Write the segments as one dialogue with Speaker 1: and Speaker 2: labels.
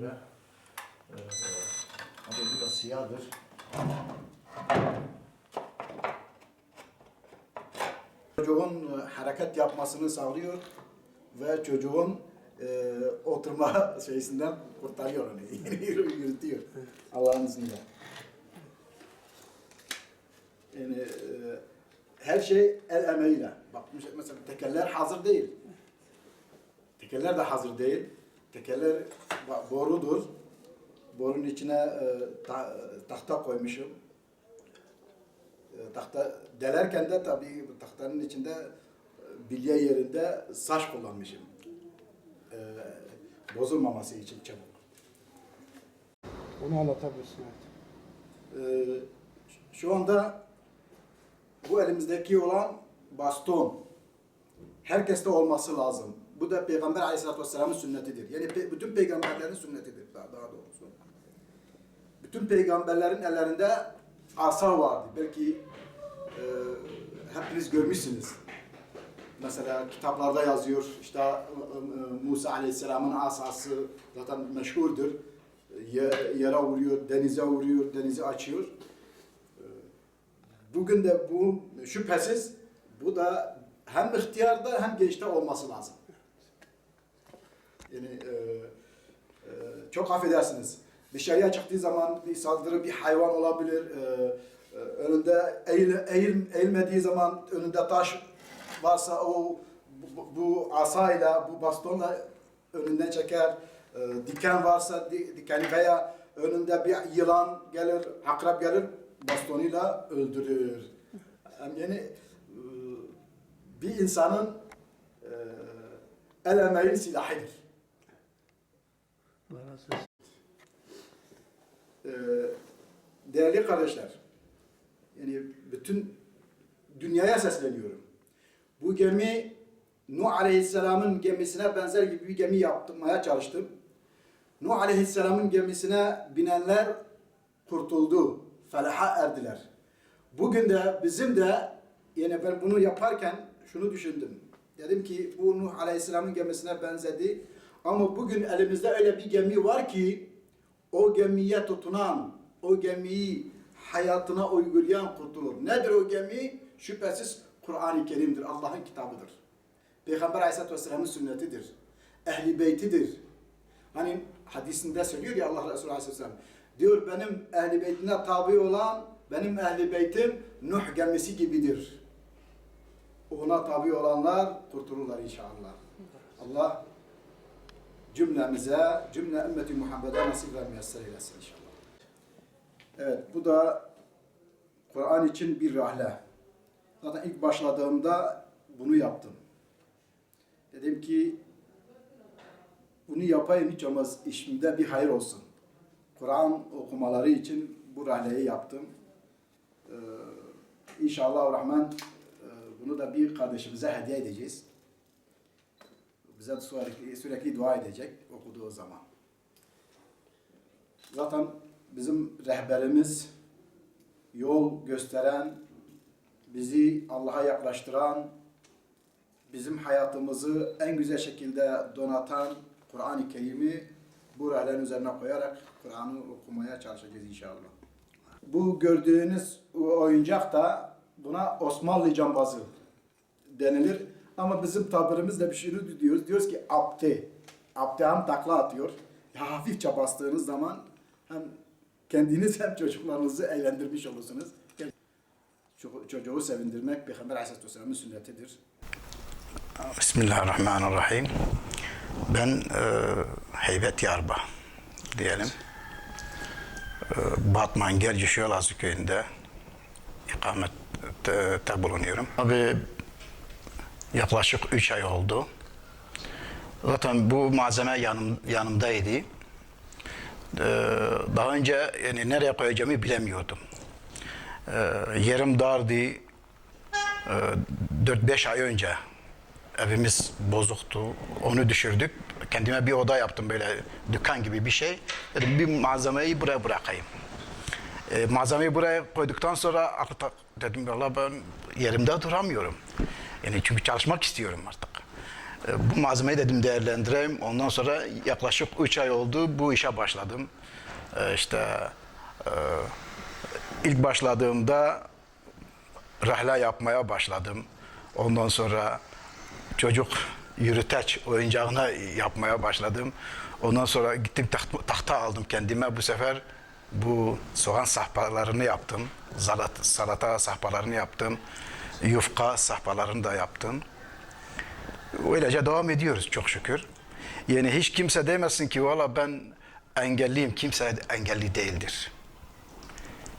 Speaker 1: göre. Ee, Abi bu da siyahdır. Çocuğun e, hareket yapmasını sağlıyor ve çocuğun e, oturma şeysinden kurtarıyor onu. yürütüyor. Allah'ın izniyle. Yani e, her şey el emeğiyle. Bak mesela tekerler hazır değil. Tekerler de hazır değil. Tekerler borudur. Borunun içine e, ta- tahta koymuşum. E, tahta delerken de tabii tahtanın içinde e, bilye yerinde saç kullanmışım. E, bozulmaması için çabuk.
Speaker 2: Onu anlatabilirsin evet.
Speaker 1: Ee, şu anda bu elimizdeki olan baston herkeste olması lazım. Bu da Peygamber Aleyhisselatü Vesselam'ın sünnetidir. Yani pe- bütün peygamberlerin sünnetidir daha, daha doğrusu. Bütün peygamberlerin ellerinde asa vardı. Belki e, hepiniz görmüşsünüz. Mesela kitaplarda yazıyor işte e, e, Musa Aleyhisselam'ın asası zaten meşhurdur. Ye- Yere vuruyor, denize vuruyor, denizi açıyor. E, Bugün de bu şüphesiz bu da hem ihtiyarda hem gençte olması lazım. Yani e, e, çok affedersiniz. Dışarıya çıktığı zaman bir saldırı bir hayvan olabilir. E, e, önünde eğil, eğil, eğilmediği zaman önünde taş varsa o bu, bu asayla, bu bastonla önünden çeker. E, diken varsa di, dikeni veya önünde bir yılan gelir, akrep gelir, bastonuyla öldürür. Yani e, bir insanın e, el emeği silahıdır. Ee, değerli kardeşler, yani bütün dünyaya sesleniyorum. Bu gemi Nuh Aleyhisselam'ın gemisine benzer gibi bir gemi yaptırmaya çalıştım. Nuh Aleyhisselam'ın gemisine binenler kurtuldu, felaha erdiler. Bugün de bizim de yani ben bunu yaparken şunu düşündüm. Dedim ki bu Nuh Aleyhisselam'ın gemisine benzedi. Ama bugün elimizde öyle bir gemi var ki o gemiye tutunan, o gemiyi hayatına uygulayan kurtulur. Nedir o gemi? Şüphesiz Kur'an-ı Kerim'dir, Allah'ın kitabıdır. Peygamber Aleyhisselatü Vesselam'ın sünnetidir. Ehli beytidir. Hani hadisinde söylüyor ya Allah Resulü Aleyhisselam. Diyor benim ehli beytine tabi olan, benim ehli beytim Nuh gemisi gibidir. Ona tabi olanlar kurtulurlar inşallah. Allah cümlemize, cümle ümmeti Muhammed'e nasip ve müyesser eylesin inşallah. Evet, bu da Kur'an için bir rahle. Zaten ilk başladığımda bunu yaptım. Dedim ki bunu yapayım hiç olmaz işimde bir hayır olsun. Kur'an okumaları için bu rahleyi yaptım. Ee, inşallah Rahman e, bunu da bir kardeşimize hediye edeceğiz. Bize sürekli, sürekli dua edecek okuduğu zaman. Zaten bizim rehberimiz, yol gösteren, bizi Allah'a yaklaştıran, bizim hayatımızı en güzel şekilde donatan Kur'an-ı Kerim'i bu rahlerin üzerine koyarak Kur'an'ı okumaya çalışacağız inşallah. Bu gördüğünüz oyuncak da buna Osmanlı cambazı denilir. Ama bizim tabirimizle bir şey diyoruz. Diyoruz ki apte. Apte hem takla atıyor. Ya hafifçe bastığınız zaman hem kendiniz hem çocuklarınızı eğlendirmiş olursunuz. Ço- Çocuğu sevindirmek Peygamber Aleyhisselatü Vesselam'ın sünnetidir.
Speaker 3: Bismillahirrahmanirrahim. Ben e, Heybet Yarba diyelim. E, Batman Gercişi Yolazı köyünde ikamette bulunuyorum. Abi yaklaşık 3 ay oldu. Zaten bu malzeme yanım, yanımdaydı. E, daha önce yani nereye koyacağımı bilemiyordum. E, yerim dardı. E, 4-5 ay önce evimiz bozuktu. Onu düşürdük. Kendime bir oda yaptım böyle dükkan gibi bir şey. Dedim bir malzemeyi buraya bırakayım. E, malzemeyi buraya koyduktan sonra tak- dedim valla ben yerimde duramıyorum. Yani çünkü çalışmak istiyorum artık.
Speaker 1: E, bu malzemeyi dedim değerlendireyim. Ondan sonra yaklaşık 3 ay oldu bu işe başladım. E, işte e, ilk başladığımda rahla yapmaya başladım. Ondan sonra çocuk yürüteç oyuncağına yapmaya başladım. Ondan sonra gittim taht- tahta aldım kendime. Bu sefer bu soğan sahpalarını yaptım. Salat, salata sahpalarını yaptım. Yufka sahpalarını da yaptım. Öylece devam ediyoruz çok şükür. Yani hiç kimse demesin ki valla ben engelliyim. Kimse engelli değildir.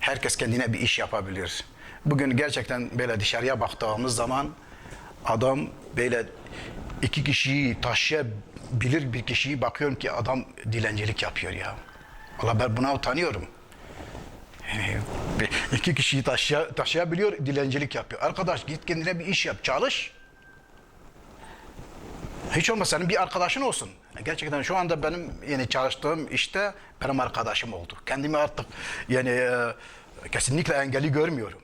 Speaker 1: Herkes kendine bir iş yapabilir. Bugün gerçekten böyle dışarıya baktığımız zaman adam böyle iki kişiyi taşıyabilir bir kişiyi bakıyorum ki adam dilencilik yapıyor ya. Allah ben buna utanıyorum. Bir- iki kişiyi taşıya, taşıyabiliyor, dilencilik yapıyor. Arkadaş git kendine bir iş yap, çalış. Hiç olmazsa senin bir arkadaşın olsun. Gerçekten şu anda benim yani çalıştığım işte benim arkadaşım oldu. Kendimi artık yani e, kesinlikle engeli görmüyorum.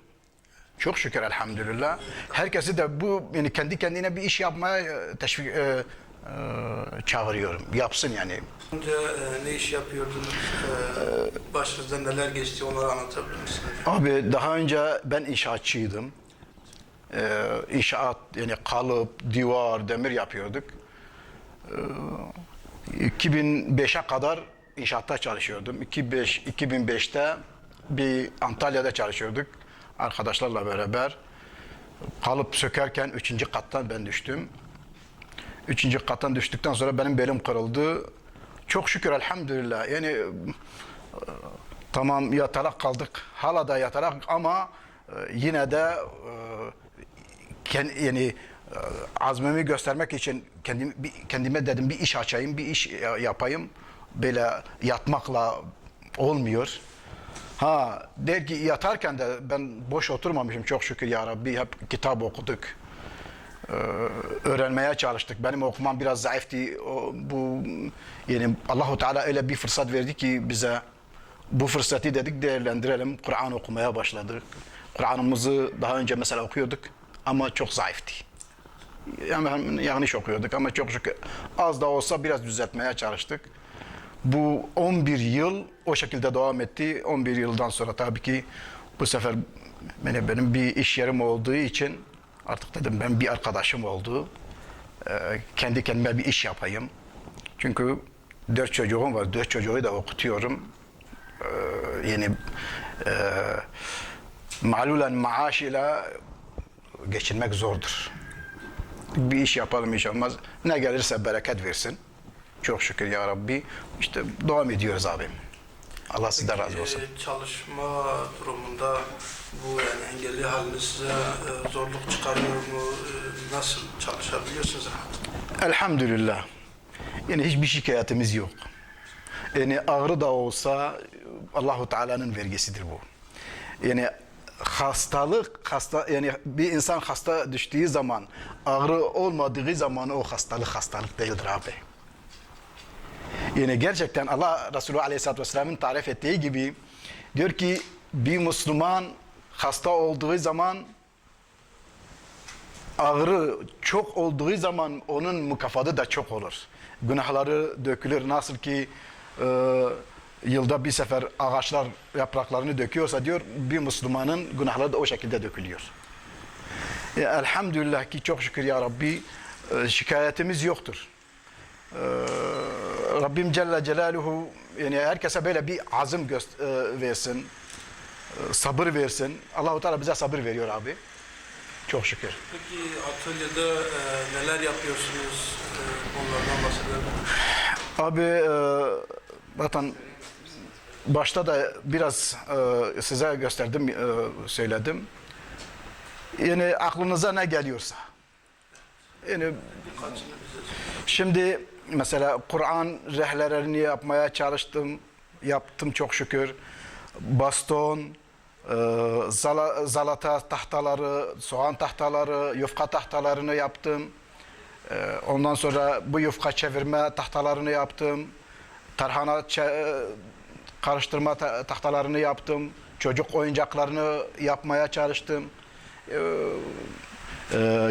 Speaker 1: Çok şükür elhamdülillah. Herkesi de bu yani kendi kendine bir iş yapmaya e, teşvik e, çağırıyorum. Yapsın yani.
Speaker 2: Önce e, ne iş yapıyordunuz? E, başınızdan neler geçti onları anlatabilir misiniz?
Speaker 1: Abi daha önce ben inşaatçıydım. Ee, inşaat yani kalıp, divar, demir yapıyorduk. Ee, 2005'e kadar inşaatta çalışıyordum. 2005 2005'te bir Antalya'da çalışıyorduk arkadaşlarla beraber. Kalıp sökerken üçüncü kattan ben düştüm. Üçüncü kattan düştükten sonra benim belim kırıldı. Çok şükür elhamdülillah. Yani Tamam yatarak kaldık. Hala da yatarak ama e, yine de e, yani e, azmimi göstermek için kendim, kendime dedim bir iş açayım, bir iş ya- yapayım. Böyle yatmakla olmuyor. Ha der ki yatarken de ben boş oturmamışım çok şükür ya Rabbi hep kitap okuduk. Ee, öğrenmeye çalıştık. Benim okumam biraz zayıftı. Bu yani Allahu Teala öyle bir fırsat verdi ki bize bu fırsatı dedik değerlendirelim. Kur'an okumaya başladık. Kur'an'ımızı daha önce mesela okuyorduk ama çok zayıftı. Yani yanlış okuyorduk ama çok şükür az da olsa biraz düzeltmeye çalıştık. Bu 11 yıl o şekilde devam etti. 11 yıldan sonra tabii ki bu sefer benim, benim bir iş yerim olduğu için artık dedim ben bir arkadaşım oldu. Ee, kendi kendime bir iş yapayım. Çünkü dört çocuğum var. Dört çocuğu da okutuyorum. Ee, yani e, malulen maaş ile geçinmek zordur. Bir iş yapalım iş olmaz. Ne gelirse bereket versin. Çok şükür ya Rabbi. İşte devam ediyoruz abim. Allah sizden razı olsun.
Speaker 2: E, çalışma durumunda bu yani engelli haliniz size e, zorluk çıkarıyor mu? E, nasıl çalışabiliyorsunuz rahat?
Speaker 1: Elhamdülillah. Yani hiçbir şikayetimiz yok. Yani ağrı da olsa Allahu Teala'nın vergisidir bu. Yani hastalık hasta yani bir insan hasta düştüğü zaman ağrı olmadığı zaman o hastalık hastalık değildir abi. Yani gerçekten Allah Resulü Aleyhisselatü Vesselam'ın tarif ettiği gibi diyor ki bir Müslüman hasta olduğu zaman ağrı çok olduğu zaman onun mükafatı da çok olur. Günahları dökülür. Nasıl ki e, yılda bir sefer ağaçlar yapraklarını döküyorsa diyor bir Müslümanın günahları da o şekilde dökülüyor. E, elhamdülillah ki çok şükür ya Rabbi e, şikayetimiz yoktur. E, Rabbim Celle Celaluhu yani herkese böyle bir azim göst- e, versin. e, sabır versin. Allahu Teala bize sabır veriyor abi. Çok şükür.
Speaker 2: Peki atölyede e, neler yapıyorsunuz? E, onlardan bahsedelim.
Speaker 1: Abi e, zaten başta da biraz e, size gösterdim, e, söyledim. Yani aklınıza ne geliyorsa. Yani şimdi mesela Kur'an rehlerini yapmaya çalıştım. Yaptım çok şükür. Baston, e, zala- zalata tahtaları, soğan tahtaları, yufka tahtalarını yaptım. Ee, Ondan sonra bu yufka çevirme tahtalarını yaptım. Tarhana çe- karıştırma ta- tahtalarını yaptım. Çocuk oyuncaklarını yapmaya çalıştım. E,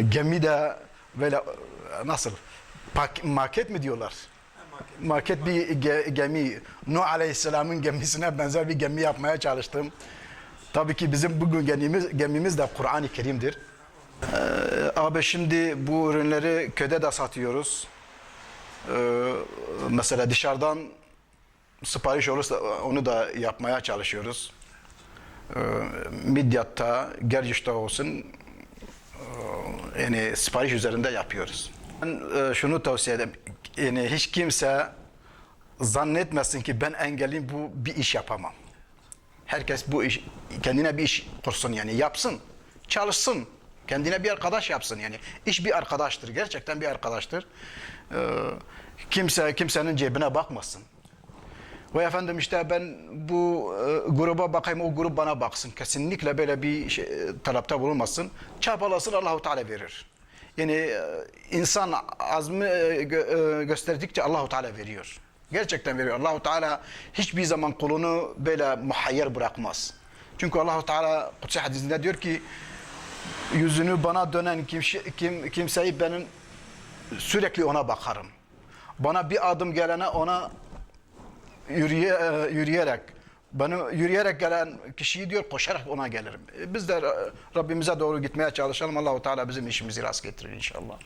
Speaker 1: gemi de böyle nasıl Maket mi diyorlar? Maket bir ge- gemi Nuh Aleyhisselam'ın gemisine benzer bir gemi yapmaya çalıştım. Tabii ki bizim bugün gemimiz, gemimiz de Kur'an-ı Kerim'dir. Ee, abi şimdi bu ürünleri köyde de satıyoruz. Ee, mesela dışarıdan sipariş olursa onu da yapmaya çalışıyoruz. Ee, Midyat'ta, Gerciş'te olsun e, yani sipariş üzerinde yapıyoruz. Ben e, şunu tavsiye ederim. Yani hiç kimse zannetmesin ki ben engelliyim bu bir iş yapamam. Herkes bu iş kendine bir iş kursun yani yapsın, çalışsın. Kendine bir arkadaş yapsın yani. İş bir arkadaştır. Gerçekten bir arkadaştır. Ee, kimse kimsenin cebine bakmasın. Ve efendim işte ben bu e, gruba bakayım o grup bana baksın. Kesinlikle böyle bir şey, e, talepte bulunmasın. Çabalasın Allahu Teala verir. Yani e, insan azmi e, e, gösterdikçe Allahu Teala veriyor. Gerçekten veriyor. Allahu Teala hiçbir zaman kulunu böyle muhayyer bırakmaz. Çünkü Allahu Teala Kutsi hadisinde diyor ki yüzünü bana dönen kim, kim kimseyi benim sürekli ona bakarım. Bana bir adım gelene ona yürüye, yürüyerek bana yürüyerek gelen kişiyi diyor koşarak ona gelirim. Biz de Rabbimize doğru gitmeye çalışalım. Allahu Teala bizim işimizi rast getirir inşallah.